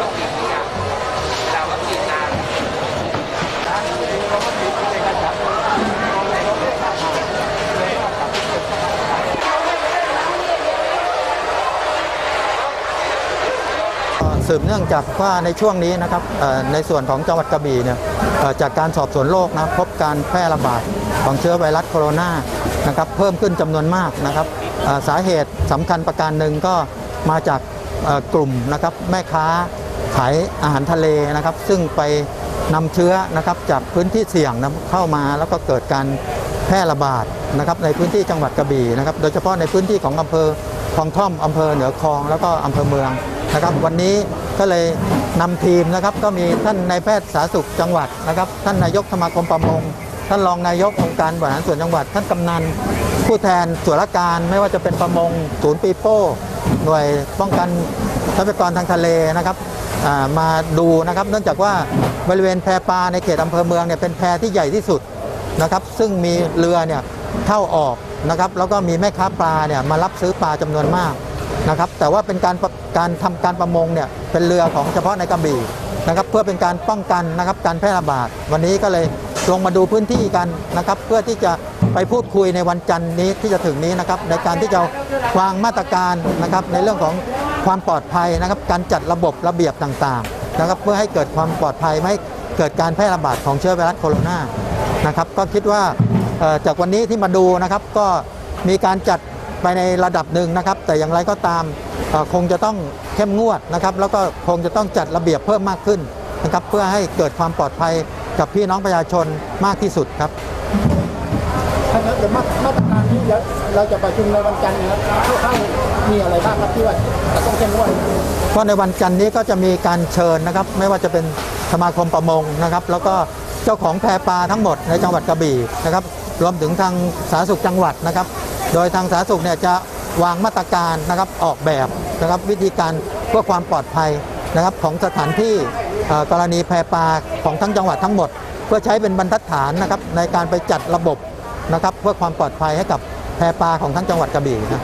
วัคซีนทุกอย่างเวลาวัคซีนมาสืบเนื่องจากว่าในช่วงนี้นะครับในส่วนของจังหวัดกระบี่เนี่ยจากการสอบสวนโรคนะพบการแพร่ระบาดของเชื้อไวรัสโคโรนานะครับเพิ่มขึ้นจำนวนมากนะครับสาเหตุสำคัญประการหนึ่งก็มาจากกลุ่มนะครับแม่ค้า ขายอาหารทะเลนะครับ ซึ่งไปนำเชื้อนะครับจากพื้นที่เสี่ยงเข้ามาแล้วก็เกิดการแพร่ระบาดนะครับในพื้นที่จังหวัดกระบี่นะครับ โดยเฉพาะในพื้นที่ของอำเภอคลองท่อมอำเภอเหนือคลองแล้วก็อำเภอเมืองนะครับ วันนี้ก็เลยนำทีมนะครับ ก็มีท่านนายแพทย์สาธารณสุขจังหวัดนะครับ ท่านนายกสมาคมประมงท่านรองนายกองค์การบริหารส่วนจังหวัด ท่านกำนัน ผู้แทนส่วนราชการไม่ว่าจะเป็นประมงศูนย์ปีโป้ หน่วยป้องกันทรัพยากรทางทะเลนะครับ มาดูนะครับเนื่องจากว่าบริเวณแพปลาในเขตอำเภอเมืองเนี่ยเป็นแพที่ใหญ่ที่สุดนะครับ ซึ่งมีเรือเนี่ยเข้าออกนะครับ แล้วก็มีแม่ค้าปลาเนี่ยมารับซื้อปลาจำนวนมากนะครับ แต่ว่าเป็นการการทำการประมงเนี่ยเป็นเรือของเฉพาะในกระบี่นะครับเพื่อเป็นการป้องกันนะครับการแพร่ระบาด วันนี้ก็เลยลงมาดูพื้นที่กันนะครับ เพื่อที่จะไปพูดคุยในวันจันทร์นี้ที่จะถึงนี้นะครับ ในการที่จะวางมาตรการนะครับในเรื่องของ ความปลอดภัยนะครับ การจัดระบบระเบียบต่างๆนะครับ เพื่อให้เกิดความปลอดภัยไม่เกิดการแพร่ระบาดของเชื้อไวรัสโคโรนานะครับก็คิดว่าจากวันนี้ที่มาดูนะครับก็มีการจัดไปในระดับหนึ่งนะครับ แต่อย่างไรก็ตามคงจะต้องเข้มงวดนะครับ แล้วก็คงจะต้องจัดระเบียบเพิ่มมากขึ้นนะครับ เพื่อให้เกิดความปลอดภัยกับพี่น้องประชาชนมากที่สุดครับท่านครับเดี๋ยวมาตรการที่เราจะประชุมในวันจันทร์นะครับคร่าๆ มีอะไรบ้างครับที่ว่าจะต้องเข้มงวดก็ในวันจันทร์นี้ก็จะมีการเชิญนะครับ ไม่ว่าจะเป็นสมาคมประมงนะครับ แล้วก็เจ้าของแพปลาทั้งหมดในจังหวัดกระบี่นะครับ รวมถึงทางสาธารณสุขจังหวัดนะครับ โดยทางสาธารณสุขเนี่ยจะวางมาตรการนะครับออกแบบนะครับวิธีการเพื่อความปลอดภัยนะครับของสถานที่กรณีแพปลาของทั้งจังหวัดทั้งหมด เพื่อใช้เป็นบรรทัดฐานนะครับในการไปจัดระบบนะครับเพื่อความปลอดภัยให้กับ แพปลาของทั้งจังหวัดกระบี่นะ